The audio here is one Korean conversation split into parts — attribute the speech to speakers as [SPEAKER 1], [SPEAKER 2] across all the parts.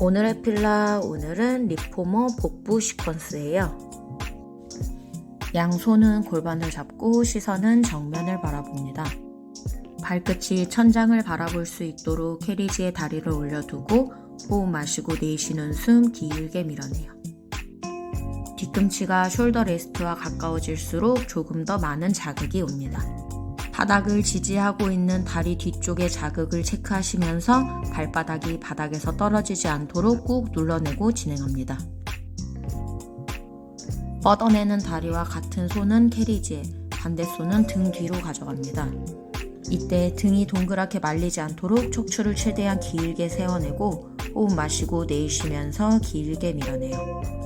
[SPEAKER 1] 오늘의 필라 오늘은 리포머 복부 시퀀스예요. 양손은 골반을 잡고 시선은 정면을 바라봅니다. 발끝이 천장을 바라볼 수 있도록 캐리지에 다리를 올려두고 호흡 마시고 내쉬는 숨 길게 밀어내요. 뒤꿈치가 숄더 레스트와 가까워질수록 조금 더 많은 자극이 옵니다. 바닥을 지지하고 있는 다리 뒤쪽의 자극을 체크하시면서 발바닥이 바닥에서 떨어지지 않도록 꾹 눌러내고 진행합니다. 뻗어내는 다리와 같은 손은 캐리지에, 반대 손은 등 뒤로 가져갑니다. 이때 등이 동그랗게 말리지 않도록 척추를 최대한 길게 세워내고 호흡 마시고 내쉬면서 길게 밀어내요.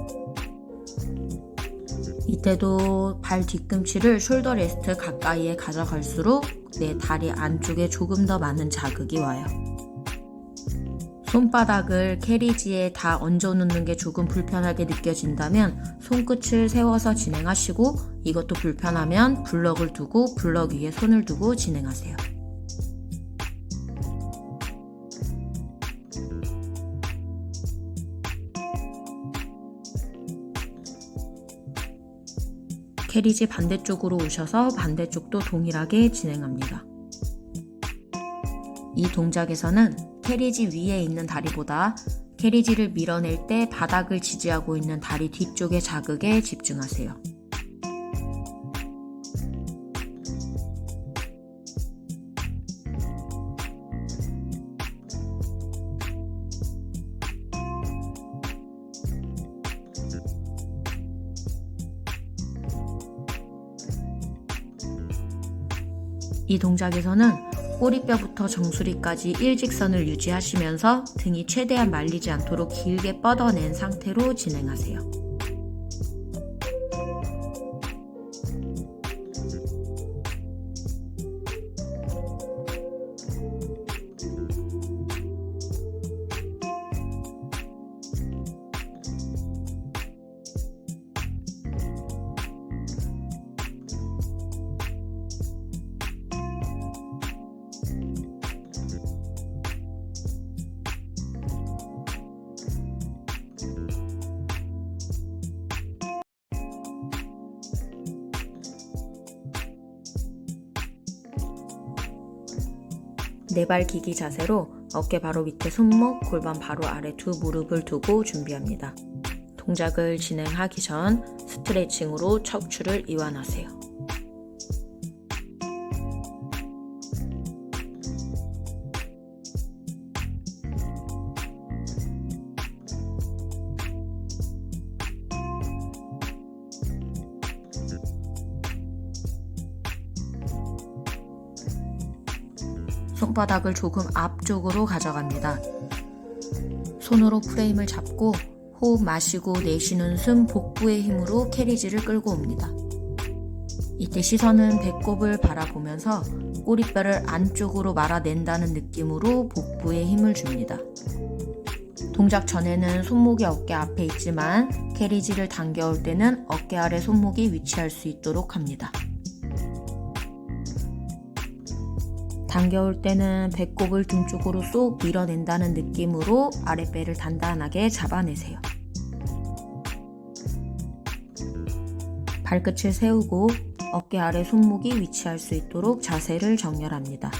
[SPEAKER 1] 이때도 발 뒤꿈치를 숄더 레스트 가까이에 가져갈수록 내 다리 안쪽에 조금 더 많은 자극이 와요. 손바닥을 캐리지에 다 얹어 놓는 게 조금 불편하게 느껴진다면 손끝을 세워서 진행하시고 이것도 불편하면 블럭을 두고 블럭 위에 손을 두고 진행하세요. 캐리지 반대쪽으로 오셔서 반대쪽도 동일하게 진행합니다. 이 동작에서는 캐리지 위에 있는 다리보다 캐리지를 밀어낼 때 바닥을 지지하고 있는 다리 뒤쪽의 자극에 집중하세요. 이 동작에서는 꼬리뼈부터 정수리까지 일직선을 유지하시면서 등이 최대한 말리지 않도록 길게 뻗어낸 상태로 진행하세요. 네 발 기기 자세로 어깨 바로 밑에 손목, 골반 바로 아래 두 무릎을 두고 준비합니다. 동작을 진행하기 전 스트레칭으로 척추를 이완하세요. 손바닥을 조금 앞쪽으로 가져갑니다. 손으로 프레임을 잡고 호흡 마시고 내쉬는 숨 복부의 힘으로 캐리지를 끌고 옵니다. 이때 시선은 배꼽을 바라보면서 꼬리뼈를 안쪽으로 말아낸다는 느낌으로 복부에 힘을 줍니다. 동작 전에는 손목이 어깨 앞에 있지만 캐리지를 당겨올 때는 어깨 아래 손목이 위치할 수 있도록 합니다. 당겨올 때는 배꼽을 등 쪽으로 쏙 밀어낸다는 느낌으로 아랫배를 단단하게 잡아내세요. 발끝을 세우고 어깨 아래 손목이 위치할 수 있도록 자세를 정렬합니다.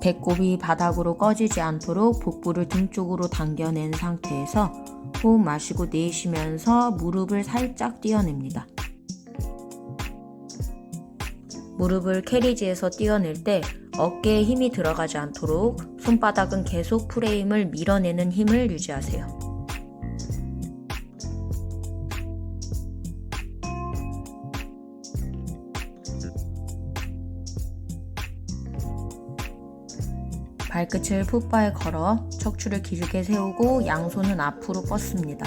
[SPEAKER 1] 배꼽이 바닥으로 꺼지지 않도록 복부를 등 쪽으로 당겨낸 상태에서 호흡 마시고 내쉬면서 무릎을 살짝 띄어냅니다. 무릎을 캐리지에서 띄어낼 때 어깨에 힘이 들어가지 않도록 손바닥은 계속 프레임을 밀어내는 힘을 유지하세요. 발끝을 풋바에 걸어 척추를 길게 세우고 양손은 앞으로 뻗습니다.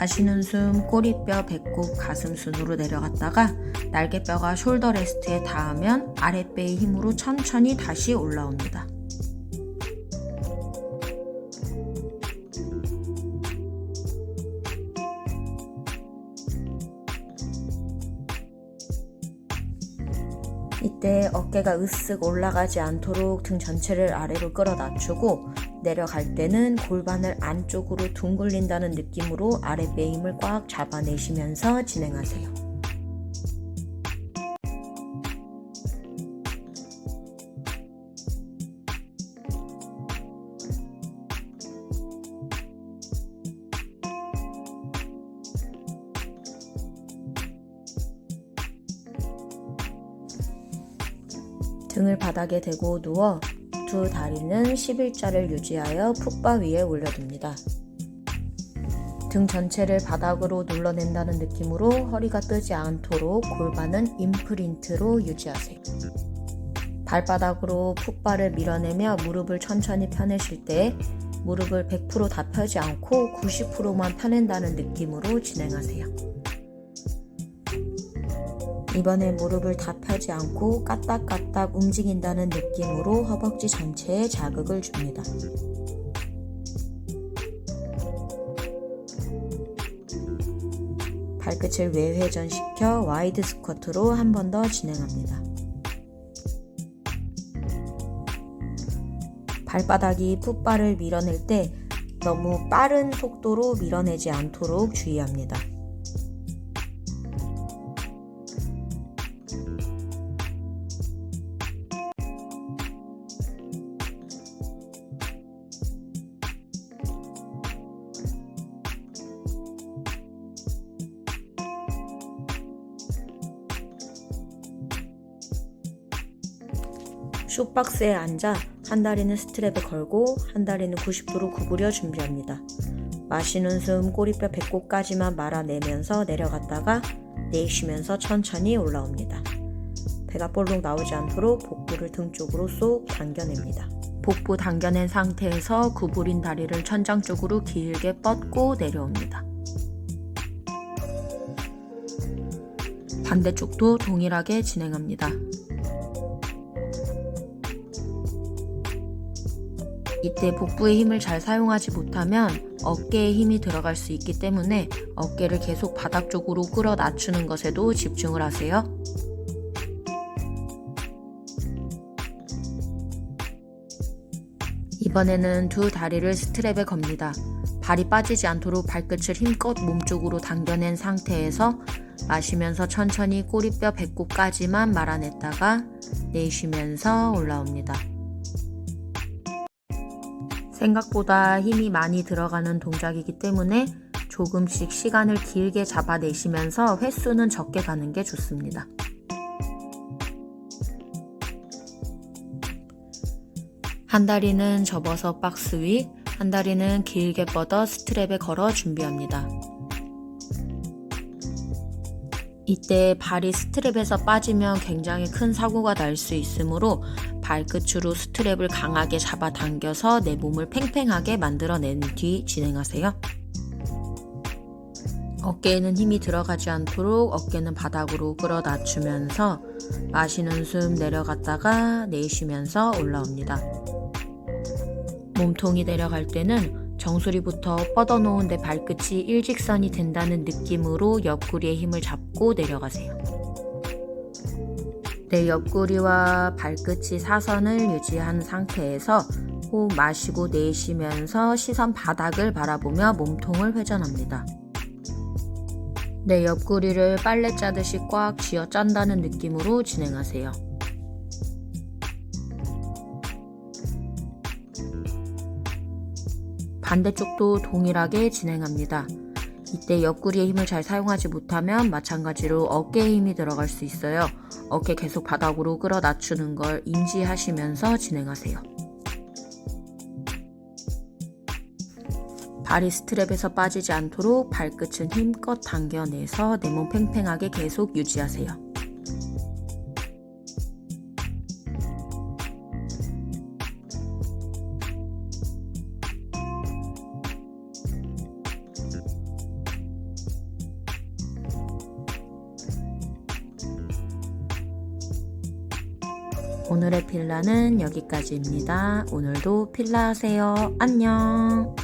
[SPEAKER 1] 마시는 숨 꼬리뼈, 배꼽, 가슴 순으로 내려갔다가 날개뼈가 숄더 레스트에 닿으면 아랫배의 힘으로 천천히 다시 올라옵니다. 이때 어깨가 으쓱 올라가지 않도록 등 전체를 아래로 끌어 낮추고 내려갈 때는 골반을 안쪽으로 둥글린다는 느낌으로 아래 배임을 꽉 잡아내시면서 진행하세요. 등을 바닥에 대고 누워 두 다리는 11자를 유지하여 풋바 위에 올려둡니다. 등 전체를 바닥으로 눌러낸다는 느낌으로 허리가 뜨지 않도록 골반은 임프린트로 유지하세요. 발바닥으로 풋바를 밀어내며 무릎을 천천히 펴내실 때 무릎을 100%다 펴지 않고 90%만 펴낸다는 느낌으로 진행하세요. 이번에 무릎을 다 펴지 않고 까딱까딱 움직인다는 느낌으로 허벅지 전체에 자극을 줍니다. 발끝을 외회전시켜 와이드 스쿼트로 한 번 더 진행합니다. 발바닥이 풋바를 밀어낼 때 너무 빠른 속도로 밀어내지 않도록 주의합니다. 쇼박스에 앉아 한 다리는 스트랩에 걸고 한 다리는 90도로 구부려 준비합니다. 마시는 숨 꼬리뼈 배꼽까지만 말아내면서 내려갔다가 내쉬면서 천천히 올라옵니다. 배가 볼록 나오지 않도록 복부를 등 쪽으로 쏙 당겨냅니다. 복부 당겨낸 상태에서 구부린 다리를 천장 쪽으로 길게 뻗고 내려옵니다. 반대쪽도 동일하게 진행합니다. 이때 복부의 힘을 잘 사용하지 못하면 어깨에 힘이 들어갈 수 있기 때문에 어깨를 계속 바닥 쪽으로 끌어 낮추는 것에도 집중을 하세요. 이번에는 두 다리를 스트랩에 겁니다. 발이 빠지지 않도록 발끝을 힘껏 몸쪽으로 당겨낸 상태에서 마시면서 천천히 꼬리뼈 배꼽까지만 말아냈다가 내쉬면서 올라옵니다. 생각보다 힘이 많이 들어가는 동작이기 때문에 조금씩 시간을 길게 잡아내시면서 횟수는 적게 가는 게 좋습니다. 한 다리는 접어서 박스 위, 한 다리는 길게 뻗어 스트랩에 걸어 준비합니다. 이때 발이 스트랩에서 빠지면 굉장히 큰 사고가 날 수 있으므로 발끝으로 스트랩을 강하게 잡아당겨서 내 몸을 팽팽하게 만들어낸 뒤 진행하세요. 어깨에는 힘이 들어가지 않도록 어깨는 바닥으로 끌어 낮추면서 마시는 숨 내려갔다가 내쉬면서 올라옵니다. 몸통이 내려갈 때는 정수리부터 뻗어놓은 내 발끝이 일직선이 된다는 느낌으로 옆구리에 힘을 잡고 내려가세요. 내 옆구리와 발끝이 사선을 유지한 상태에서 호흡 마시고 내쉬면서 시선 바닥을 바라보며 몸통을 회전합니다. 내 옆구리를 빨래 짜듯이 꽉 쥐어 짠다는 느낌으로 진행하세요. 반대쪽도 동일하게 진행합니다. 이때 옆구리의 힘을 잘 사용하지 못하면 마찬가지로 어깨에 힘이 들어갈 수 있어요. 어깨 계속 바닥으로 끌어 낮추는 걸 인지하시면서 진행하세요. 발이 스트랩에서 빠지지 않도록 발끝은 힘껏 당겨내서 내 몸 팽팽하게 계속 유지하세요. 오늘의 필라는 여기까지입니다. 오늘도 필라 하세요. 안녕.